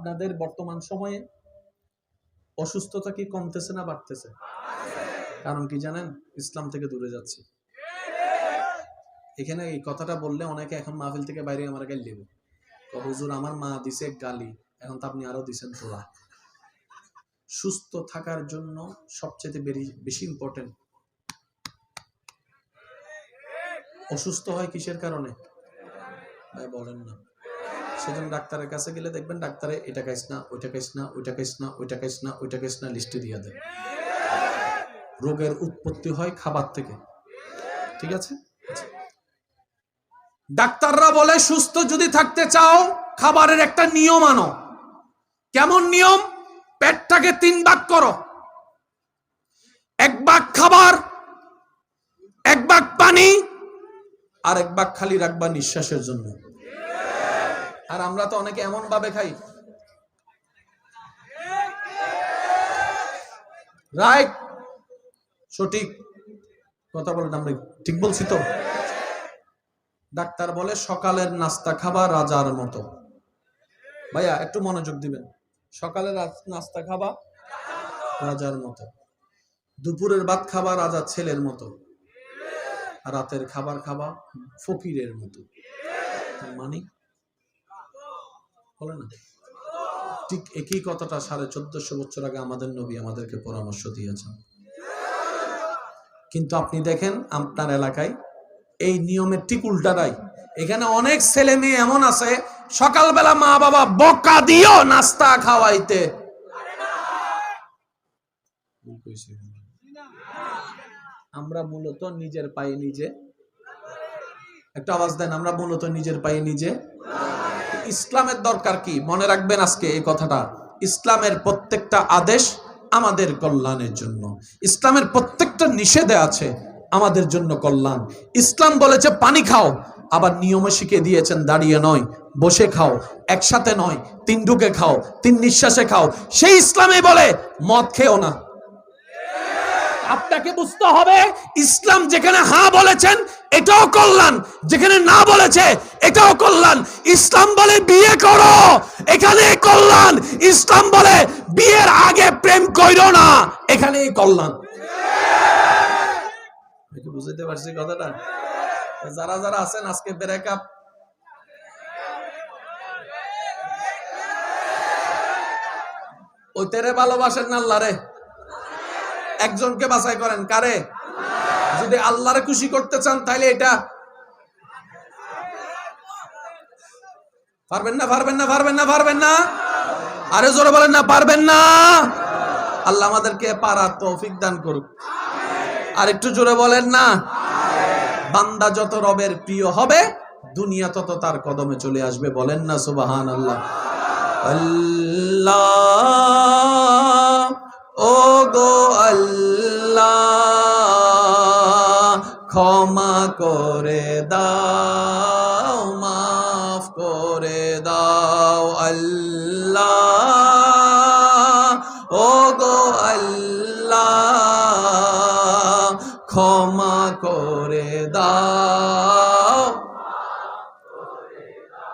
আপনাদের বর্তমান সময়ে অসুস্থতা কি কমতেছে না বাড়তেছে? কারণ কি জানেন? ইসলাম থেকে দূরে যাচ্ছি। এখানে এই কথাটা বললে অনেকে এখন মাহফিল থেকে বাইরে আমার গাল দেবে হুজুর আমার মা দিছে গালি, এখন তো আপনি আরও দিছেন তোলা সুস্থ থাকার জন্য সবচেয়ে বেশি ইম্পর্টেন্ট অসুস্থ হয় কিসের কারণে? ভাই, বলেন না। সেজন্য ডাক্তারের কাছে গেলে দেখবেন ডাক্তারে, এটা খাইস না, ওইটা খাইস না, ওইটা খাইস না, ওইটা খাইস না, ওইটা খাইস না লিস্টে দিয়ে দেয়। রোগের উৎপত্তি হয় খাবার থেকে। ঠিক আছে? ডাক্তাররা বলে, সুস্থ যদি থাকতে চাও, খাবারের একটা নিয়ম আনো। কেমন নিয়ম? পেটটাকে তিন ভাগ করো। এক ভাগ খাবার, এক ভাগ পানি, আর এক ভাগ খালি রাখবা নিঃশ্বাসের জন্য। আর আমরা তো অনেকে এমন ভাবে খাই। রাইট সঠিক। কথা বলেন আমরা ঠিক বলছি তো? ডাক্তার বলে, সকালের নাস্তা খাবা রাজার মতো। ভাইয়া, একটু মনোযোগ দিবেন। সকালের নাস্তা খাবা রাজার মতো। দুপুরের ভাত খাবা রাজার ছেলের মতো। রাতের খাবার খাবা ফকিরের মতো। মানে বলে না? ঠিক একই কথাটা সাড়ে চোদ্দশো বছর আগে আমাদের নবী আমাদেরকে পরামর্শ দিয়েছেন। কিন্তু আপনি দেখেন আপনার এলাকায় এই নিয়মের ঠিক উল্টাটাই এখানে অনেক ছেলে মেয়ে এমন আছে, সকালবেলা মা বাবা বকা দিও নাস্তা খাওয়াইতে আমরা মূলত নিজের পায়ে নিজে, একটা আওয়াজ দেন, আমরা মূলত নিজের পায়ে নিজে ইসলামের দরকার কি? মনে রাখবেন আজকে এই কথাটা। ইসলামের প্রত্যেকটা আদেশ আমাদের কল্যাণের জন্য। ইসলামের প্রত্যেকটা নিষেধে আছে আমাদের জন্য কল্যাণ। ইসলাম বলেছে পানি খাও। আবার নিয়মে শিখিয়ে দিয়েছেন, দাঁড়িয়ে নয়, বসে খাও। একসাথে নয়, তিন ঢুকে খাও, তিন নিঃশ্বাসে খাও। সেই ইসলামে বলে, মদ খেও না। আপনাকে বুঝতে হবে, ইসলাম যেখানে হা বলেছেন, এটাও কল্যাণ। যেখানে না বলেছে এটাও কল্যাণ। ইসলাম বলে বিয়ে করো। এখানে কল্যাণ। ইসলাম বলে বিয়ের আগে প্রেম কইরো না। এখানেই কল্যাণ। বুঝতে পারছি কথাটা? যারা যারা আছেন, আজকে ভালোবাসেন আল্লাহরে? একজনকে বাছাই করেন। কারে? যদি আল্লাহরে খুশি করতে চান তাহলে এটা পারবেন না পারবেন না পারবেন না পারবেন না। আরে জোরে বলেন না, পারবেন না। আল্লাহ আমাদেরকে পারার তৌফিক দান করুক। আর একটু জোরে বলেন না। বান্দা যত রবের প্রিয় হবে, দুনিয়া তত তার কদমে চলে আসবে। বলেন না সুবাহান আল্লাহ আল্লাহ ও গো আল্লাহ, ক্ষমা করে দাও মাফ করে দাও আল্লাহ। ও গো আল্লাহ, ক্ষমা করে দাও।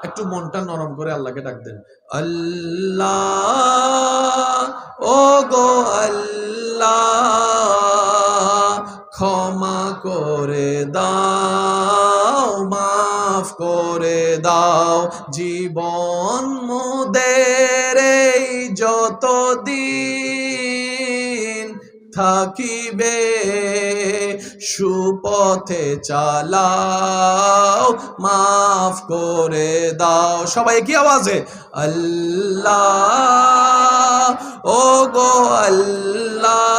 একটু মনটা নরম করে আল্লাহকে ডাক দেন। আল্লাহ ও গো আল্লাহ। করে দাও জীবন মোদের এই যতদিন থাকিবে, সুপথে চালাও, মাফ করে দাও। সবাই কি আওয়াজে? আল্লাহ ও গো আল্লাহ,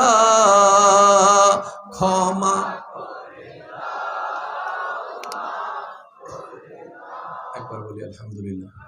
ক্ষমা الحمد لله.